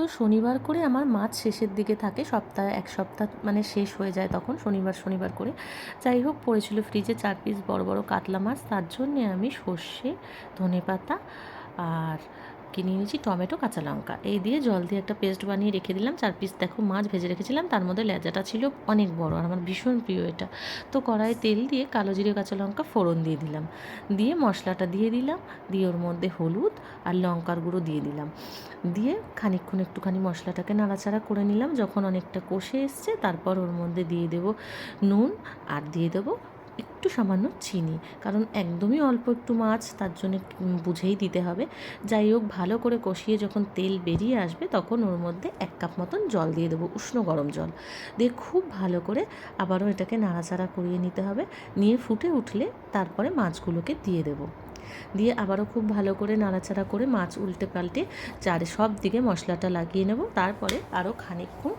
তো শনিবার করে আমার মাছ শেষের দিকে থাকে, সপ্তাহে, এক সপ্তাহ মানে শেষ হয়ে যায় তখন শনিবার শনিবার করে। যাই হোক পড়েছিল ফ্রিজে চার পিস বড় বড় কাতলা মাছ, তার জন্যে আমি সর্ষে ধনে পাতা আর কিনে নিয়েছি, টমেটো, কাঁচা লঙ্কা। এই দিয়ে জল দিয়ে একটা পেস্ট বানিয়ে রেখে দিলাম। চার পিস দেখো মাছ ভেজে রেখেছিলাম। তার মধ্যে লেজাটা ছিল অনেক বড় আর আমার ভীষণ প্রিয় এটা। তো কড়াইয়ে তেল দিয়ে কালো জিরে, কাঁচা লঙ্কা ফোড়ন দিয়ে দিলাম। দিয়ে মশলাটা দিয়ে দিলাম। দিয়ে ওর মধ্যে হলুদ আর লঙ্কার গুঁড়ো দিয়ে দিলাম। দিয়ে খানিকক্ষণ একটুখানি মশলাটাকে নাড়াচাড়া করে নিলাম। যখন অনেকটা কষে এসছে, তারপর ওর মধ্যে দিয়ে দেব নুন আর দিয়ে দেবো সামান্য চিনি, কারণ একদমই অল্প একটু মাছ তার জন্য বুঝেই দিতে হবে। যাই হোক, ভালো করে কষিয়ে যখন তেল বেরিয়ে আসবে তখন ওর মধ্যে এক কাপ মতন জল দিয়ে দেবো, উষ্ণ গরম জল। দিয়ে খুব ভালো করে আবারও এটাকে নাড়াচাড়া করিয়ে নিতে হবে। নিয়ে ফুটে উঠলে তারপরে মাছগুলোকে দিয়ে দেবো। দিয়ে আবারও খুব ভালো করে নাড়াচাড়া করে মাছ উল্টে পাল্টে চারে সব দিকে মশলাটা লাগিয়ে নেব। তারপরে আরও খানিকক্ষণ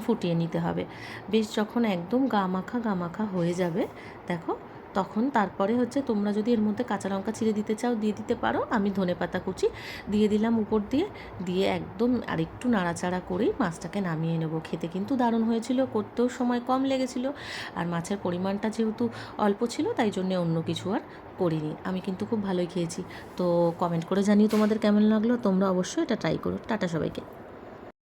ফুটিয়ে নিতে হবে। বেশ যখন একদম গা মাখা গা মাখা হয়ে যাবে, দেখো, তখন তারপরে হচ্ছে তোমরা যদি এর মধ্যে কাঁচা লঙ্কা ছিঁড়ে দিতে চাও, দিয়ে দিতে পারো। আমি ধনে পাতা কুচি দিয়ে দিলাম উপর দিয়ে দিয়ে একদম আর একটু নাড়াচাড়া করেই মাছটাকে নামিয়ে নেব। খেতে কিন্তু দারুণ হয়েছিল, করতেও সময় কম লেগেছিল, আর মাছের পরিমাণটা যেহেতু অল্প ছিল, তাই জন্যে অন্য কিছু আর করিনি। আমি কিন্তু খুব ভালোই খেয়েছি। তো কমেন্ট করে জানিয়ে তোমাদের কেমন লাগল, তোমরা অবশ্যই এটা ট্রাই করো। টাটা সবাইকে।